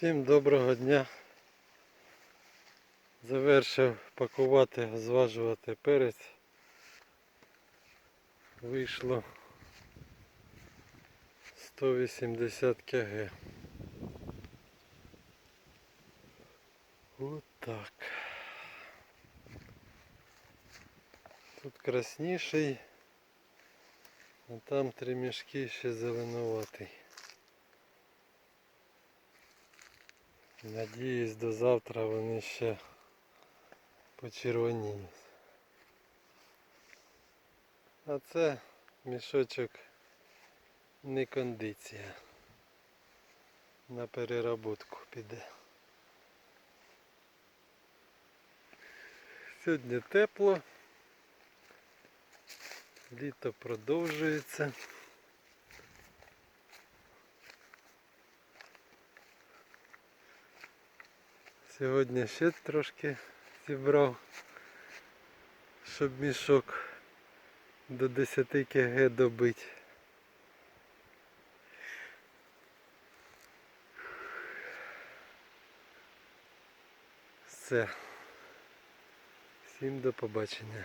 Всім доброго дня. Завершив пакувати, зважувати перець. Вийшло 180 кг. От так. Тут красніший, а там три мішки ще зеленуватий. Надіюсь, до завтра вони ще почервоніють. А це мішочок не кондиція. На переработку піде. Сьогодні тепло. Літо продовжується. Сьогодні ще трошки зібрав, щоб мішок до 10 кг добити. Все. Всім до побачення.